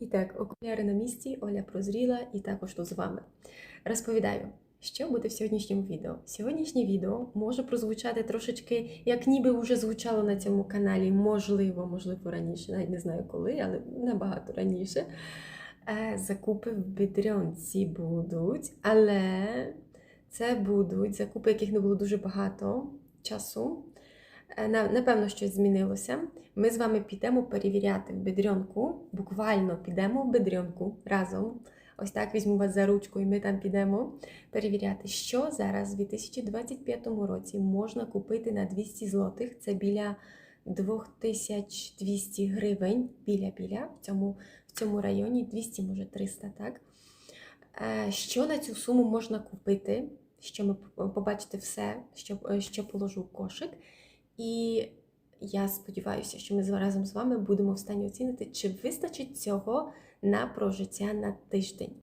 І так, окуляри на місці, Оля прозріла і також тут з вами. Розповідаю, що буде в сьогоднішньому відео. Сьогоднішнє відео може прозвучати трошечки, як ніби вже звучало на цьому каналі, можливо, можливо, раніше, навіть не знаю коли, але набагато раніше. Е, Закупи в Бідрянці будуть, але це будуть закупи, яких не було дуже багато часу. Е, на- Напевно, щось змінилося. Ми з вами підемо перевіряти в бедренку. Буквально підемо в бедренку разом. Ось так візьму вас за ручку, і ми там підемо перевіряти, що зараз у 2025 році можна купити на 200 злотих. Це біля 2200 гривень. Біля-біля в цьому, в цьому районі 200, може 300, так? Е, Що на цю суму можна купити? Що ми побачите все, що, е, що положу в кошик. І я сподіваюся, що ми разом з вами будемо в стані оцінити, чи вистачить цього на прожиття на тиждень.